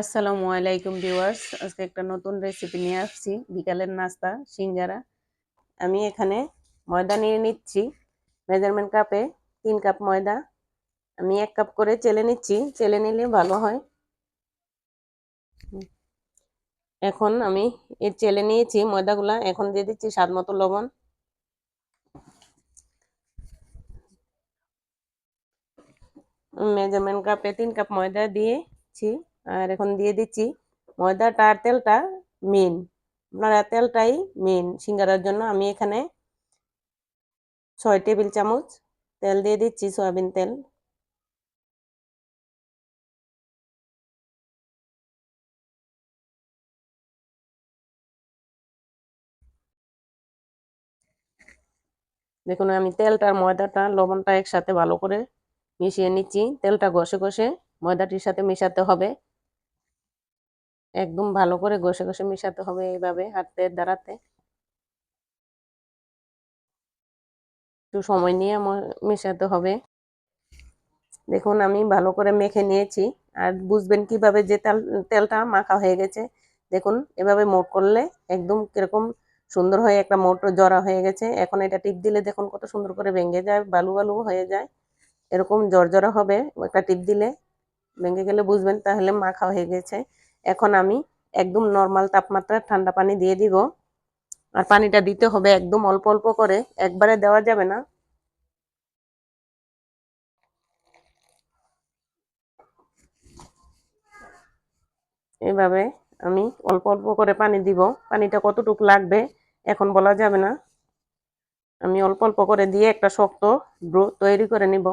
আসসালামু আলাইকুম ভিউয়ার্স, আজকে একটা নতুন রেসিপি নিয়ে আসছি, বিকালের নাস্তা, সিঙ্গারা। আমি এখানে ময়দা নিয়ে নিচ্ছি মেজারমেন্ট কাপে তিন কাপ ময়দা। আমি এক কাপ করে চেলে নিচ্ছি, চেলে নিলে ভালো হয়। এখন আমি এর চেলে নিয়েছি ময়দাগুলা, এখন দিয়ে দিচ্ছি স্বাদ মতো লবণ। মেজারমেন্ট কাপে তিন কাপ ময়দা দিয়েছি। আর এখন দিয়ে দিচ্ছি ময়দাটা আর তেলটা মেন আপনারা তেলটাই মেন সিঙ্গারার জন্য। আমি এখানে ছয় টেবিল চামচ তেল দিয়ে দিচ্ছি, সয়াবিন তেল। দেখুন, আমি তেলটা ময়দাটা, লবণটা একসাথে ভালো করে মিশিয়ে নিচ্ছি। তেলটা ঘষে ঘষে ময়দাটির সাথে মেশাতে হবে। একদম ভালো করে ঘষে ঘষে মেশাতে হবে এইভাবে হাতে দাঁড়াতে। একটু সময় নিয়ে মেশাতে হবে। দেখুন, আমি ভালো করে মেখে নিয়েছি। আর বুঝবেন কীভাবে যে তেল, তেলটা মাখা হয়ে গেছে। দেখুন, এভাবে মোট করলে একদম কীরকম সুন্দর হয়ে একটা মোট জড়া হয়ে গেছে। এখন এটা টিপ দিলে দেখুন কত সুন্দর করে ভেঙে যায়, বালু বালু হয়ে যায়। এরকম জর্জরা হবে, একটা টিপ দিলে ভেঙে গেলে বুঝবেন তাহলে মাখা হয়ে গেছে। এখন আমি একদম নর্মাল তাপমাত্রা ঠান্ডা পানি দিয়ে দিব। আর পানিটা দিতে হবে একদম অল্প অল্প করে। একবারে দেওয়া যাবে না। এভাবে আমি অল্প অল্প করে পানি দিব। পানিটা কতটুকু লাগবে এখন বলা যাবে না। আমি অল্প অল্প করে দিয়ে একটা শক্ত ডো তৈরি করে নিব।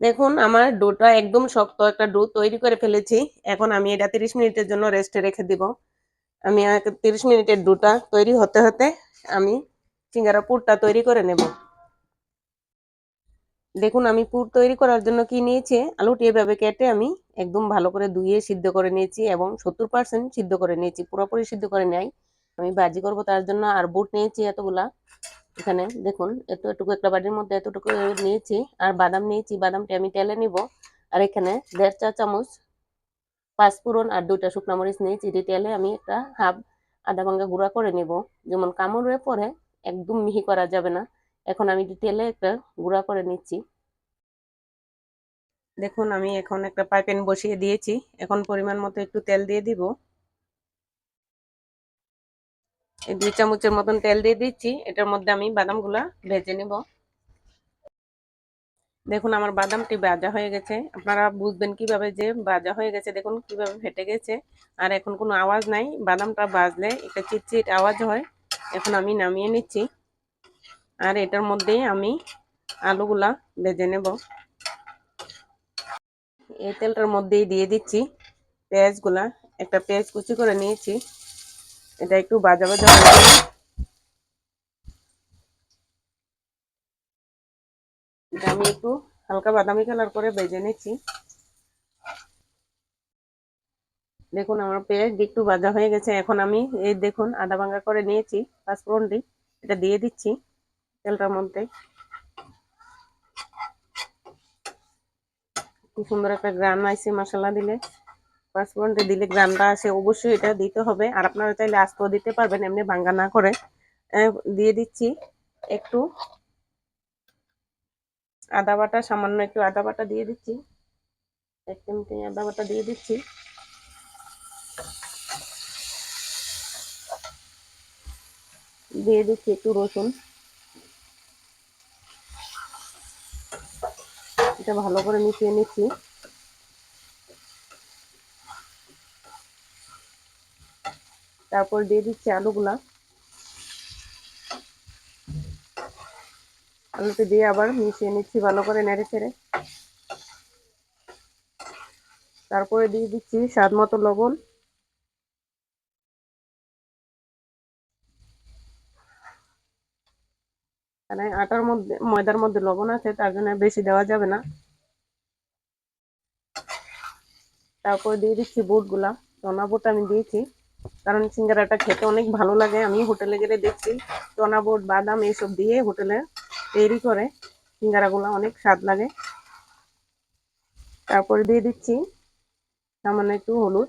দেখুন, আমার ডোটা একদম শক্ত একটা ডো তৈরি করে ফেলেছি। এখন আমি এটা তিরিশ মিনিটের জন্য রেস্টে রেখে দিব। আমি তিরিশ মিনিটের ডোটা তৈরি হতে হতে আমি সিঙ্গারা পুরটা তৈরি করে নেব। দেখুন, আমি পুর তৈরি করার জন্য কি নিয়েছি? আলুটি এভাবে কেটে আমি একদম ভালো করে ধুয়ে সিদ্ধ করে নিয়েছি এবং সত্তর পার্সেন্ট সিদ্ধ করে নিয়েছি, পুরোপুরি সিদ্ধ করে নেয় আমি ভাজি করব তার জন্য আর বুট নিয়েছি এতগুলা। এখানে দেখুন এত এটুকু একটা বাটির মধ্যে এতটুকু নিয়েছি, আর বাদাম নিয়েছি, বাদামটি আমি তেলে নিব। আর এখানে দেড় চা চামচ পাঁচ পাঁচফোড়ন আর দুইটা শুকনো মরিচ নিয়েছি, এটি তেলে আমি একটা হাফ আদা ভাঙ্গা গুঁড়া করে নিব। যেমন কামড়ে পরে একদম মিহি করা যাবে না। এখন আমি তেলে একটা গুঁড়া করে নিচ্ছি। দেখুন, আমি এখন একটা পাইপেন বসিয়ে দিয়েছি। এখন পরিমাণ মতো একটু তেল দিয়ে দিব। দুই চামচের মতন তেল দিয়ে দিচ্ছি। এটার মধ্যে আমি বাদামগুলা ভেজে নেব। দেখুন, আমার বাদামটি ভাজা হয়ে গেছে। আপনারা বুঝবেন কীভাবে যে ভাজা হয়ে গেছে, দেখুন কীভাবে ফেটে গেছে। আর এখন কোনো আওয়াজ নাই। বাদামটা বাজলে একটা চিটচিট আওয়াজ হয়। এখন আমি নামিয়ে নিচ্ছি। আর এটার মধ্যে আমি আলুগুলা ভেজে নেব। এই তেলটার মধ্যেই দিয়ে দিচ্ছি পেঁয়াজগুলা। একটা পেঁয়াজ কুচি করে নিয়েছি। এটা একটু বাজা বাজা আমি একটু হালকা বাদামি কালার করে বেজে নিচ্ছি। দেখুন, আমার পেঁয়াজ একটু ভাজা হয়ে গেছে। এখন আমি এই দেখুন, আদা ভাঙ্গা করে নিয়েছি পাঁচফোড়নটি এটা দিয়ে দিচ্ছি তেলটার মধ্যে। খুব সুন্দর একটা গ্রান আইসি মশলা দিলে। পাঁচফোড়নটা দিলে গ্রানটা আসে, অবশ্যই এটা দিতে হবে। আর আপনারা চাইলে আস্তেও দিতে পারবেন, এমনি ভাঙ্গা না করে। দিয়ে দিচ্ছি একটু। আদা বাটা, সামান্য একটু আদা বাটা দিয়ে দিচ্ছি। এক চামচি আদা বাটা দিয়ে দিচ্ছি। দিয়ে দিচ্ছি একটু রসুন। এটা ভালো করে মিশিয়ে নিচ্ছি। তারপর দিয়ে দিচ্ছি আলুগুলা। আলুতে দিয়ে আবার মিশিয়ে নিচ্ছি ভালো করে নেড়ে ছেড়ে তারপরে দিয়ে দিচ্ছি স্বাদ মতো লবণ। মানে আটার মধ্যে, ময়দার মধ্যে লবণ আছে, তার জন্য বেশি দেওয়া যাবে না। তারপর দিয়ে দিচ্ছি বুটগুলা চনা বুট আমি দিয়েছি। কারণ সিঙ্গারাটা খেতে অনেক ভালো লাগে আমি হোটেলে গেলে দেখছি। চনা, বুট, বাদাম এইসব দিয়ে হোটেলে তৈরি করে, সিঙ্গারাগুলো অনেক স্বাদ লাগে। তারপরে দিয়ে দিচ্ছি সামান্য একটু হলুদ।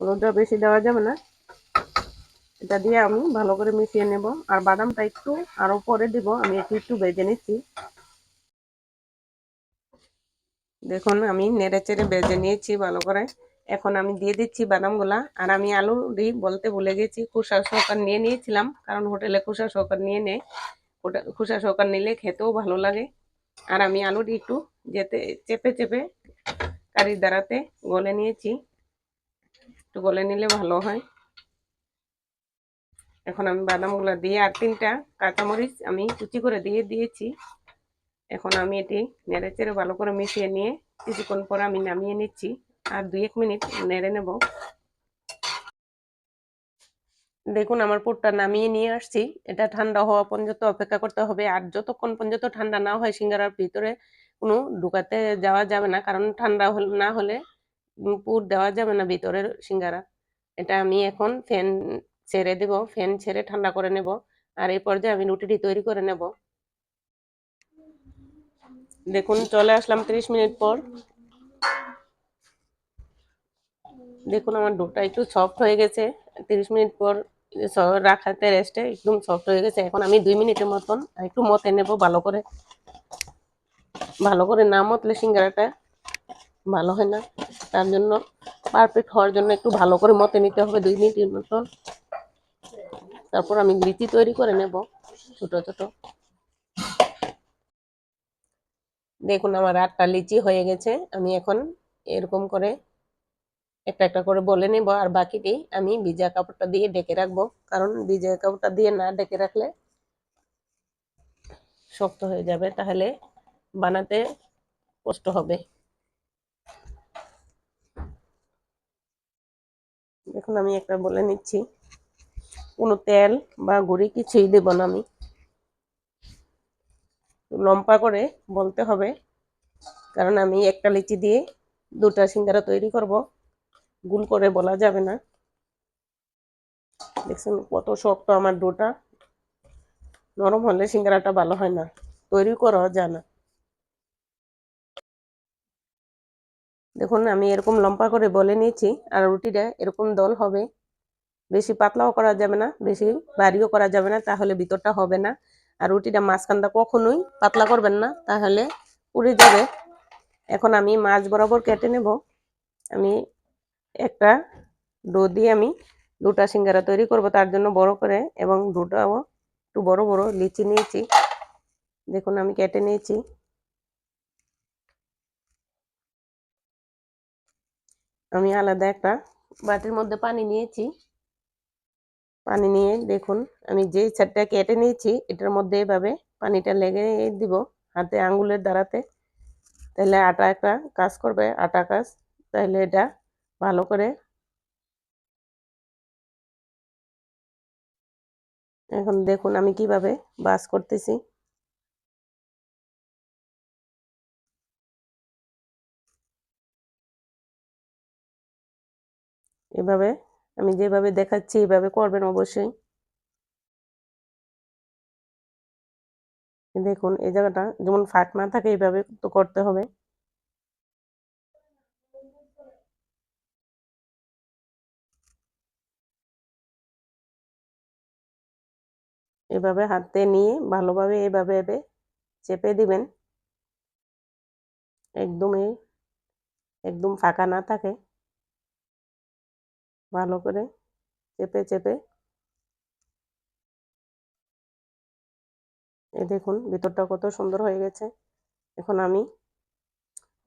হলুদটা বেশি দেওয়া যাবে না। এটা দিয়ে আমি ভালো করে মিশিয়ে নেব। আর বাদামটা একটু আরও পরে দিব, আমি একটু একটু বেজে নিচ্ছি। দেখুন, আমি নেড়ে চেড়ে বেজে নিয়েছি ভালো করে। এখন আমি দিয়ে দিচ্ছি বাদামগুলা। আর আমি আলু দিই বলতে ভুলে গেছি, খোসা সহকার নিয়ে নিয়েছিলাম, কারণ হোটেলে খোসা সহকার নিয়ে নেয় খোসা সহকার নিলে খেতেও ভালো লাগে। আর আমি আলুটি একটু যেতে চেপে চেপে কারির দ্বারাতে গলে নিয়েছি। একটু গলে নিলে ভালো হয়। এখন আমি বাদামগুলো দিয়ে আর তিনটা কাঁচামরিচ আমি কুচি করে দিয়ে দিয়েছি। এখন আমি এটি নেড়ে চেড়ে ভালো করে মিশিয়ে নিয়ে কিছুক্ষণ পর আমি নামিয়ে নিচ্ছি। আর দুই এক মিনিট নেড়ে নেব। দেখুন, আমার পুরটা নামিয়ে নিয়ে আসছি। এটা ঠান্ডা হওয়া পর্যন্ত অপেক্ষা করতে হবে। আর যতক্ষণ পর্যন্ত ঠান্ডা না হয়, সিঙ্গারার ভিতরে কোনো ঢুকাতে যাওয়া যাবে না। কারণ ঠান্ডা না হলে পুর দেওয়া যাবে না ভিতরের সিঙ্গারা। এটা আমি এখন ফ্যান ছেড়ে দেব। ফ্যান ছেড়ে ঠান্ডা করে নেব। আর এই পর্যায়ে আমি রুটিটি তৈরি করে নেব। দেখুন, চলে আসলাম 30 মিনিট পর। দেখুন, আমার ডোটা একটু সফট হয়ে গেছে। 30 মিনিট পর রাখাতে রেস্টে একদম সফট হয়ে গেছে। এখন আমি দুই মিনিটের মতন একটু মতে নেব ভালো করে। ভালো করে না মতলে সিঙ্গারাটা ভালো হয় না। তার জন্য পারফেক্ট হওয়ার জন্য একটু ভালো করে মতে নিতে হবে দুই মিনিটের মতন। তারপর আমি লিচি তৈরি করে নেব ছোট ছোট। দেখুন, আমার আটটা লিচি হয়ে গেছে। আমি এখন এরকম করে একটা একটা করে বলে নেব, আর বাকিটি আমি ভিজা কাপড়টা দিয়ে ডেকে রাখব। কারণ ভিজা কাপড়টা দিয়ে না ডেকে রাখলে শক্ত হয়ে যাবে। তাহলে বানাতে কষ্ট হবে। দেখুন আমি একটা বলে নিচ্ছি। কোনো তেল বা গুঁড়ি কিছুই দেব না আমি। লম্পা করে বলতে হবে। কারণ আমি একটা লিচি দিয়ে দুটা সিঙ্গারা তৈরি করব। গুল করে বলা যাবে না। দেখছেন কত শক্ত আমার ডোটা। নরম হলে সিঙ্গারাটা ভালো হয় না। তৈরি করা যায় না। দেখুন, আমি এরকম লম্বা করে বলে নিয়েছি আর রুটিটা এরকম দল হবে। বেশি পাতলাও করা যাবে না, বেশি ভারীও করা যাবে না, তাহলে ভিতরটা হবে না। আর রুটিটা মাঝখানটা কখনোই পাতলা করবেন না, তাহলে পুড়ে যাবে। এখন আমি মাছ বরাবর কেটে নেব। আমি একটা ডো দিয়ে আমি দুটা সিঙ্গারা তৈরি করব তার জন্য বড় করে এবং দুটাও একটু বড় বড় লিচি নিয়েছি। দেখুন আমি কেটে নিয়েছি। আমি আলাদা একটা বাটির মধ্যে পানি নিয়েছি। পানি নিয়ে দেখুন আমি যে ছাদটা কেটে নিয়েছি এটার মধ্যে এভাবে পানিটা লেগে দিব হাতে আঙ্গুলের দ্বারাতে। তাহলে আটা একটা কাজ করবে, আটা কাজ। তাহলে এটা ভালো করে এখন দেখুন আমি কীভাবে বাস করতেছি। এভাবে আমি যেভাবে দেখাচ্ছি, এভাবে করবেন অবশ্যই। দেখুন, এই জায়গাটা যেমন ফাঁক না থাকে এইভাবে তো করতে হবে। এভাবে হাতে নিয়ে ভালোভাবে এভাবে এভাবে চেপে দিবেন। একদমই একদম ফাঁকা না থাকে। ভালো করে চেপে চেপে। এ দেখুন, ভিতরটা কত সুন্দর হয়ে গেছে। এখন আমি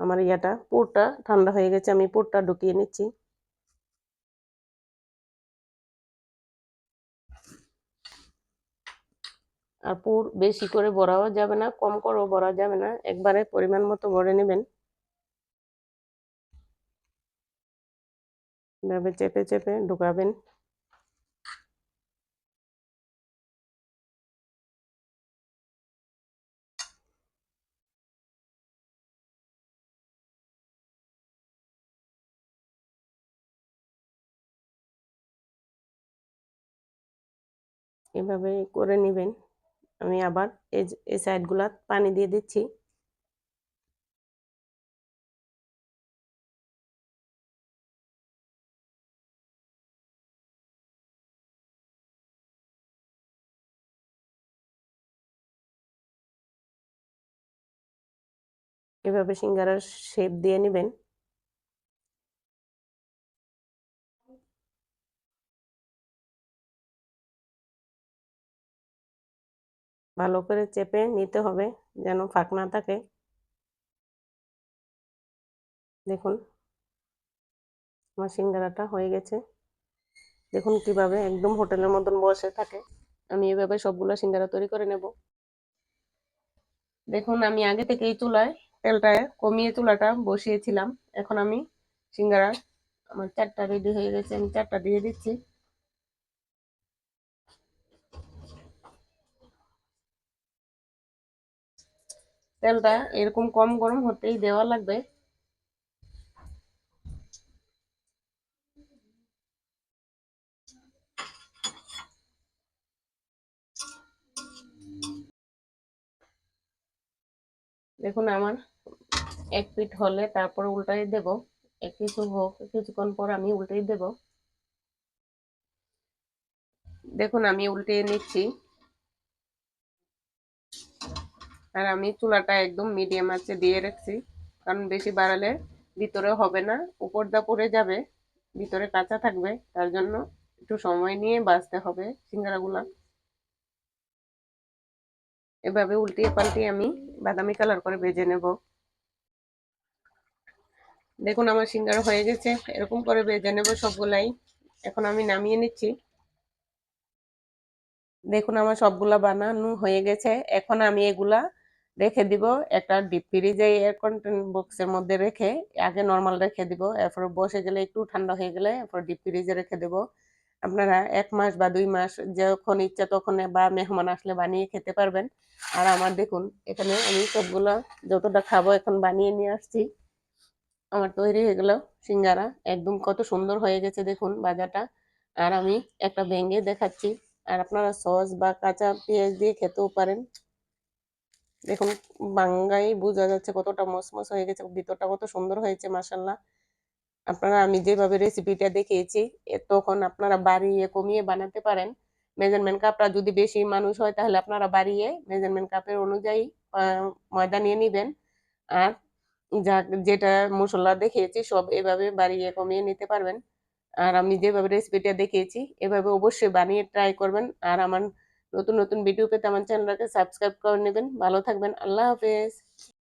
আমার ইয়াটা, পুরটা ঠান্ডা হয়ে গেছে, আমি পুরটা ঢুকিয়ে নিচ্ছি। আর পুর বেশি করে বড়াও যাবে না, কম করেও বড়া যাবে না, একবারে পরিমাণ মতো ভরে নেবেন। এভাবে চেপে চেপে ঢুকাবেন। এভাবে করে নেবেন। আমি আবার এই সাইড সাইডগুলা পানি দিয়ে দিচ্ছি। এভাবে সিঙ্গারার শেপ দিয়ে নেবেন। ভালো করে চেপে নিতে হবে যেন ফাঁক না থাকে। দেখুন, আমার সিঙ্গারাটা হয়ে গেছে। দেখুন কীভাবে একদম হোটেলের মতন বসে থাকে। আমি এভাবে সবগুলো সিঙ্গারা তৈরি করে নেব। দেখুন, আমি আগে থেকে এই চুলায় তেলটা কমিয়ে চুলাটা বসিয়েছিলাম। এখন আমি সিঙ্গারা, আমার চারটা রেডি হয়ে গেছে, আমি চারটা দিয়ে দিচ্ছি। তেলটা এরকম কম গরম হতেই দেওয়া লাগবে। দেখুন আমার এক পিঠ হলে তারপরে উল্টাই দেব। এক কিছু হোক, কিছুক্ষণ পর আমি উল্টেই দেব। দেখুন আমি উল্টিয়ে নিচ্ছি। আর আমি চুলাটা একদম মিডিয়াম আছে দিয়ে রাখছি। কারণ বেশি বাড়ালে ভিতরে হবে না, উপরটা পড়ে যাবে, ভিতরে কাঁচা থাকবে, তার জন্য একটু সময় নিয়ে বাঁচতে হবে সিঙ্গারাগুলা। এভাবে উল্টিয়ে পাল্টিয়ে আমি বাদামি কালার করে ভেজে নেব। দেখুন আমার সিঙ্গারা হয়ে গেছে, এরকম করে ভেজে নেব সবগুলাই। এখন আমি নামিয়ে নিচ্ছি। দেখুন আমার সবগুলা বানানো হয়ে গেছে। এখন আমি এগুলা রেখে দিব একটা ডিপ ফ্রিজে এয়ার কন্টেন্ট বক্সের মধ্যে রেখে, আগে নর্মাল রেখে দিব, এরপর বসে গেলে একটু ঠান্ডা হয়ে গেলে এরপর ডিপ ফ্রিজে রেখে দেব। আপনারা এক মাস বা দুই মাস যখন ইচ্ছা তখন বা মেহমান আসলে বানিয়ে খেতে পারবেন। আর আমার দেখুন, এখানে আমি সবগুলো যতটা খাব এখন বানিয়ে নিয়ে আসছি। আমার তৈরি হয়ে গেল সিঙ্গারা, একদম কত সুন্দর হয়ে গেছে দেখুন বাজারটা। আর আমি একটা ভেঙে দেখাচ্ছি। আর আপনারা সস বা কাঁচা পেঁয়াজ দিয়ে খেতেও পারেন। দেখুন, বাঙ্গাই বোঝা যাচ্ছে কতটা মসমস হয়ে গেছে, ভিতরটা কত সুন্দর হয়েছে মাসাল্লাহ আপনারা আমি যেভাবে রেসিপিটা দেখিয়েছি তখন আপনারা বাড়িয়ে কমিয়ে বানাতে পারেন। মেজারমেন্ট কাপটা যদি বেশি মানুষ হয়, তাহলে আপনারা বাড়িয়ে মেজারমেন্ট কাপের অনুযায়ী ময়দা নিয়ে নেবেন। আর যা, যেটা মশলা দেখিয়েছি, সব এভাবে বাড়িয়ে কমিয়ে নিতে পারবেন। আর আমি যেভাবে রেসিপিটা দেখিয়েছি, এভাবে অবশ্যই বানিয়ে ট্রাই করবেন। আর আমার নতুন নতুন ভিডিও পেতে আমার চ্যানেলটাকে সাবস্ক্রাইব করে নেবেন। ভালো থাকবেন। আল্লাহ হাফেজ।